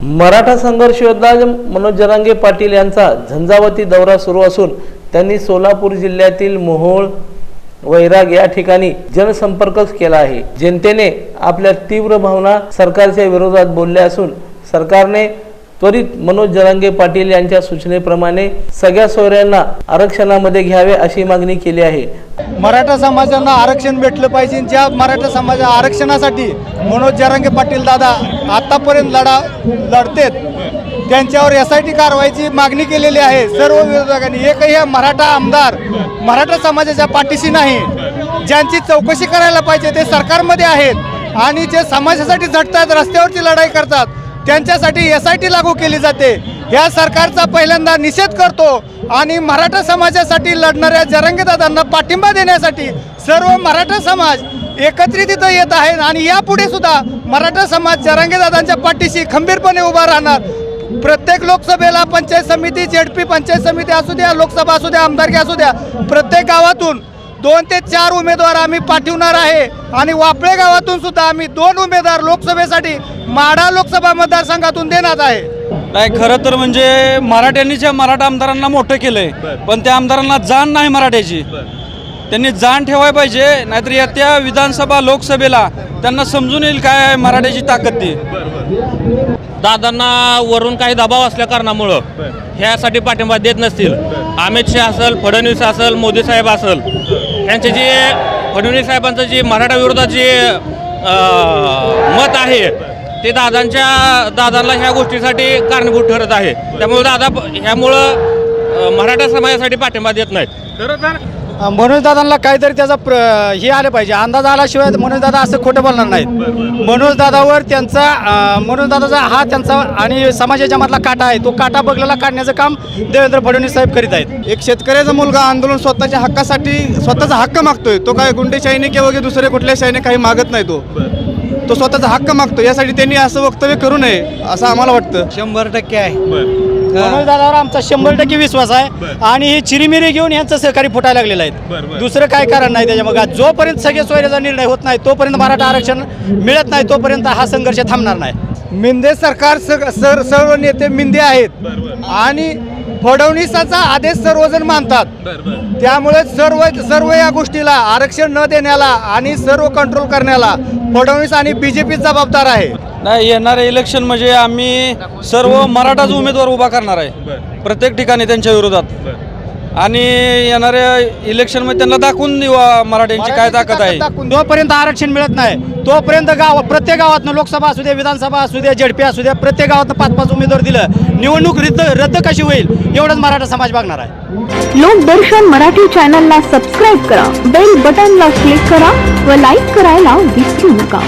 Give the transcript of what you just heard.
मराठा संघर्ष योद्धा मनोज जरांगे पाटील यांचा झंझावती दौरा सुरू असून त्यांनी सोलापूर जिल्ह्यातील मोहोळ वैराग या ठिकाणी जनसंपर्कच केला आहे. जनतेने आपल्या तीव्र भावना सरकारच्या विरोधात बोलल्या असून सरकारने त्वरित मनोज जरांगे पाटील यांच्या सूचनेप्रमाणे सगळ्या सोयऱ्यांना आरक्षणामध्ये घ्यावे अशी मागणी केली आहे. मराठा समाजांना आरक्षण भेटलं पाहिजे. ज्या मराठा समाजा आरक्षणासाठी मनोज जरांगे पाटील दादा आतापर्यंत लढा लढतेत त्यांच्यावर एस आय टी कारवाईची मागणी केलेली आहे. सर्व विरोधकांनी एकही मराठा आमदार मराठा समाजाच्या पाठीशी नाही. ज्यांची चौकशी करायला पाहिजे ते सरकारमध्ये आहेत आणि जे समाजासाठी झटतात रस्त्यावरची लढाई करतात त्यांच्यासाठी एस आय टी लागू केली जाते. या सरकारचा पहिल्यांदा निषेध करतो आणि मराठा समाजासाठी लढणाऱ्या जरंगेदादांना पाठिंबा देण्यासाठी सर्व मराठा समाज एकत्रित इथं येत आहे आणि यापुढे सुद्धा मराठा समाज जरांगेदादांच्या पाठीशी खंबीरपणे उभा राहणार. प्रत्येक लोकसभेला पंचायत समिती जेडपी पंचायत समिती असू द्या लोकसभा असू द्या आमदारकी असू द्या प्रत्येक गावातून दोन ते चार उमेदवार आम्ही पाठवणार आहे. आणि वापळे गावातून सुद्धा आम्ही दोन उमेदवार लोकसभेसाठी माढा लोकसभा मतदारसंघातून देण्यात आहे. नाही खरं तर म्हणजे मराठ्यांनीच या मराठा आमदारांना मोठं केलंय. पण त्या आमदारांना जाण नाही मराठ्याची. त्यांनी जाण ठेवायला पाहिजे नाहीतर येत्या विधानसभा लोकसभेला त्यांना समजून येईल काय आहे मराठ्याची ताकद ती. दादांना वरून काही दबाव असल्या कारणामुळं ह्यासाठी पाठिंबा देत नसतील. अमित शहा असेल फडणवीस असेल मोदी साहेब असेल यांचे जे फडणवीस साहेबांचं जे मराठा विरोधात जे मत आहे ते दादांच्या दादांना ह्या गोष्टीसाठी कारणीभूत ठरत आहे. त्यामुळे दादा ह्यामुळं मराठा समाजासाठी पाठिंबा देत नाहीत. मनोज दादांना काहीतरी त्याचा प्र हे आलं पाहिजे. अंदाज आल्याशिवाय मनोज दादा असं खोटं बोलणार नाहीत. मनोज दादावर त्यांचा मनोज दादाचा हा त्यांचा आणि समाजाच्या मधला काटा आहे. तो काटा बगलेला काढण्याचं काम देवेंद्र फडणवीस साहेब करीत आहेत. एक शेतकऱ्याचा मुलगा आंदोलन स्वतःच्या हक्कासाठी स्वतःचा हक्क मागतोय. तो काय गुंडेशाहीने किंवा वगैरे दुसऱ्या कुठल्या शाहीने काही मागत नाही तो. तो स्वतःचा हक्क मागतो यासाठी त्यांनी असं वक्तव्य करू नये असं आम्हाला वाटतं. शंभर टक्के आहे. मनोज दादावर आमचा शंभर टक्के विश्वास आहे आणि ही चिरीमिरी घेऊन यांचं सहकारी फुटायला लागलेलं आहे. दुसरं काय कारण नाही त्याच्या मग. जोपर्यंत सगळे सोयऱ्याचा निर्णय होत नाही तोपर्यंत मराठा आरक्षण मिळत नाही तोपर्यंत हा संघर्ष थांबणार नाही. मिंदे सरकार सग- सर सर्व नेते मिंदे आहेत. आणि फडणवीसाचा आदेश सर्वजण मानतात. त्यामुळे सर्व सर्व या गोष्टीला आरक्षण न देण्याला आणि सर्व कंट्रोल करण्याला फडणवीस आणि बीजेपी जबाबदार आहे. नाही येणारे इलेक्शन म्हणजे आम्ही सर्व मराठाच उमेदवार उभा करणार आहे. प्रत्येक ठिकाणी त्यांच्या विरोधात. आणि येणाऱ्या इलेक्शनमध्ये त्यांना दाखवून देऊ आ, मराठ्यांची काय ताकद आहे? जोपर्यंत आरक्षण मिळत नाही. तोपर्यंत गाव प्रत्येक गावातनं लोकसभा असू द्या विधानसभा असू द्या झडपी असू द्या प्रत्येक गावातनं पाच पाच उमेदवार दिलं. निवडणूक रद्द रद्द कशी होईल? एवढंच मराठा समाज बघणार आहे. लोकदर्शन मराठी चॅनलला सबस्क्राईब करा बेल बटनला क्लिक करा व लाईक करायला विसरू नका.